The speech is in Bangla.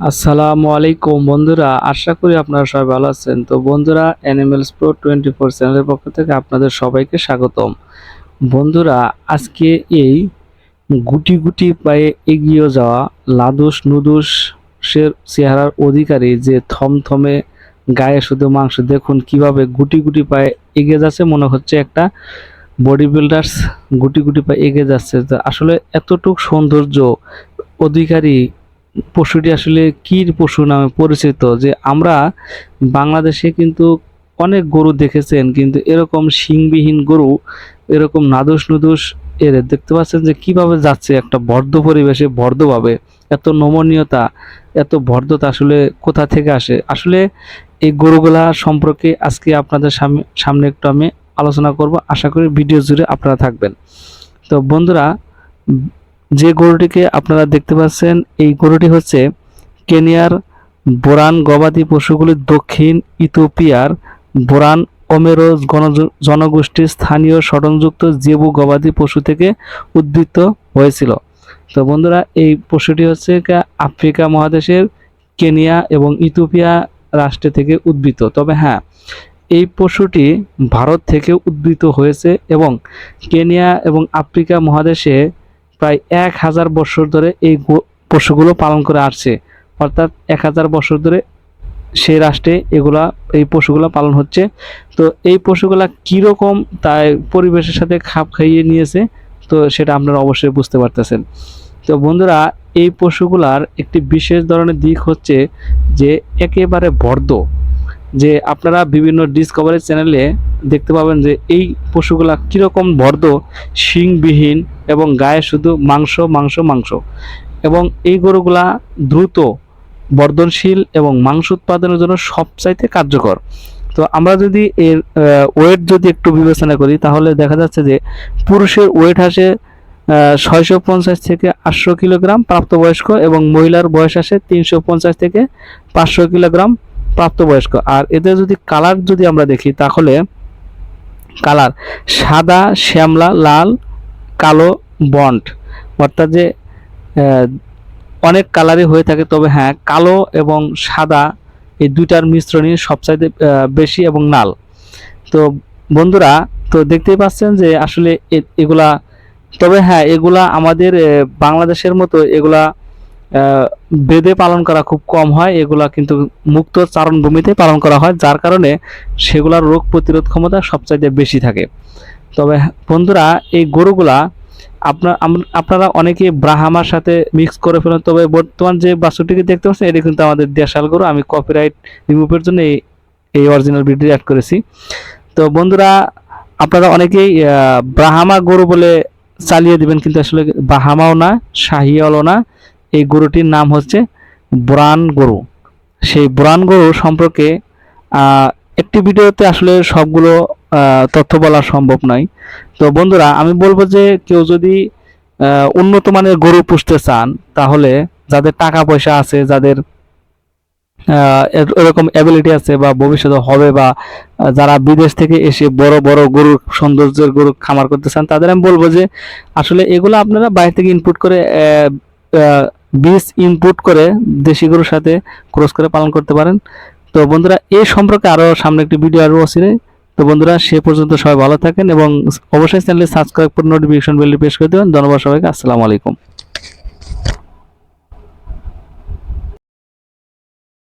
আসসালামু আলাইকুম বন্ধুরা, আশা করি আপনারা সবাই ভালো আছেন। তো বন্ধুরা অ্যানিমেলস প্রো টোয়েন্টি ফোর চ্যানেলের পক্ষ থেকে আপনাদের সবাইকে স্বাগতম। বন্ধুরা, আজকে এই গুটি গুটি পায়ে এগিয়ে যাওয়া লাদুস নুদুসের চেহারার অধিকারী যে থমথমে গায়ে শুধু মাংস, দেখুন কীভাবে গুটি গুটি পায়ে এগিয়ে যাচ্ছে, মনে হচ্ছে একটা বডি বিল্ডার্স গুটি গুটি পায়ে এগিয়ে যাচ্ছে। আসলে এতটুক সৌন্দর্য অধিকারী পশুটি আসলে কী পশু নামে পরিচিত যে আমরা বাংলাদেশে কিন্তু অনেক গরু দেখেছেন, কিন্তু এরকম শিংবিহীন গরু, এরকম নাদুস নুদুস এর দেখতে পাচ্ছেন যে কীভাবে যাচ্ছে একটা বর্ধ পরিবেশে বর্ধভাবে এত নমনীয়তা, এত বর্ধতা আসলে কোথা থেকে আসে? আসলে এই গরুগুলা সম্পর্কে আজকে আপনাদের সামনে সামনে একটু আমি আলোচনা করব। আশা করি ভিডিও জুড়ে আপনারা থাকবেন। তো বন্ধুরা যে গরুটিকে আপনারা দেখতে পাচ্ছেন, এই গরুটি হচ্ছে কেনিয়ার বোরান গবাদি পশুগুলির দক্ষিণ ইথিওপিয়ার বোরান ওমেরো জনগোষ্ঠীর স্থানীয় ষড়নযুক্ত জেবু গবাদি পশু থেকে উদ্বৃত্ত হয়েছিল। তো বন্ধুরা, এই পশুটি হচ্ছে আফ্রিকা মহাদেশের কেনিয়া এবং ইথিওপিয়া রাষ্ট্র থেকে উদ্বৃত তবে হ্যাঁ এই পশুটি ভারত থেকে উদ্বৃত হয়েছে এবং কেনিয়া এবং আফ্রিকা মহাদেশে প্রায় এক হাজার বছর ধরে এই পশুগুলো পালন করে আসছে। অর্থাৎ এক হাজার বছর ধরে সেই রাষ্ট্রে এগুলা, এই পশুগুলা পালন হচ্ছে। তো এই পশুগুলা কীরকম তাই পরিবেশের সাথে খাপ খাইয়ে নিয়েছে, তো সেটা আপনারা অবশ্যই বুঝতে পারতেছেন। তো বন্ধুরা, এই পশুগুলার একটি বিশেষ ধরনের দিক হচ্ছে যে একেবারে বর্ধ। যে আপনারা বিভিন্ন ডিসকভারি চ্যানেলে দেখতে পাবেন যে এই পশুগুলা কীরকম বর্ধ, শিংবিহীন এবং গায়ে শুধু মাংস মাংস মাংস। এবং এই গরুগুলা দ্রুত বর্ধনশীল এবং মাংস উৎপাদনের জন্য সবচাইতে কার্যকর। তো আমরা যদি এর ওয়েট যদি একটু বিবেচনা করি, তাহলে দেখা যাচ্ছে যে পুরুষের ওয়েট আসে ছয়শো পঞ্চাশ থেকে আটশো কিলোগ্রাম প্রাপ্তবয়স্ক এবং মহিলার বয়স আসে তিনশো পঞ্চাশ থেকে পাঁচশো কিলোগ্রাম প্রাপ্তবয়স্ক। আর এদের যদি কালার যদি আমরা দেখি, তাহলে কালার সাদা, শ্যামলা, লাল, কালো বন্ড অর্থাৎ যে অনেক কালারই হয়ে থাকে, তবে হ্যাঁ কালো এবং সাদা এই দুইটার মিশ্রণই সবচাইতে বেশি এবং লাল তো বন্ধুরা, তো দেখতেই পাচ্ছেন যে আসলে এগুলা, তবে হ্যাঁ এগুলা আমাদের বাংলাদেশের মতো এগুলা বেদে পালন করা খুব কম হয়, এগুলা কিন্তু মুক্ত চারণভূমিতে পালন করা হয়, যার কারণে সেগুলার রোগ প্রতিরোধ ক্ষমতা সবচাইতে বেশি থাকে। তবে বন্ধুরা, এই গরুগুলা আপনার আপনারা অনেকে ব্রাহ্মার সাথে মিক্স করে ফেলেন, তবে বর্তমান যে বাছুরটিকে দেখতে পাচ্ছেন, এটা কিন্তু আমাদের দেশাল গরু, আমি কপিরাইট রিমুভের জন্য এই এই অরিজিনাল ভিডিও অ্যাড করেছি। তো বন্ধুরা, আপনারা অনেকেই ব্রাহ্মা গরু বলে চালিয়ে দিবেন, কিন্তু আসলে বাহামাও না শাহিয়ালও না। এই গরুটির নাম হচ্ছে ব্রান গরু। সেই ব্রান গরু সম্পর্কে একটি ভিডিওতে আসলে সবগুলো তথ্য বলা সম্ভব নয়। তো বন্ধুরা, আমি বলব যে কেউ যদি উন্নত মানের গরু পুষতে চান, তাহলে যাদের টাকা পয়সা আছে, যাদের এরকম অ্যাবিলিটি আছে বা ভবিষ্যতে হবে বা যারা বিদেশ থেকে এসে বড় বড় গরুর, সৌন্দর্যের গরু খামার করতে চান, তাদের আমি বলব যে আসলে এগুলো আপনারা বাইরে থেকে ইনপুট করে বীজ ইনপুট করে দেশি গরুর সাথে ক্রস করে পালন করতে পারেন। তো বন্ধুরা এই সম্পর্কে আরও সামনে একটি ভিডিও আরও আছে তো বন্ধুরা, সে পর্যন্ত সবাই ভালো থাকেন এবং অবশ্যই চ্যানেলে সাবস্ক্রাইব করে নোটিফিকেশন বেলটি প্রেস করে দেবেন। ধন্যবাদ সবাইকে। আসসালামু আলাইকুম।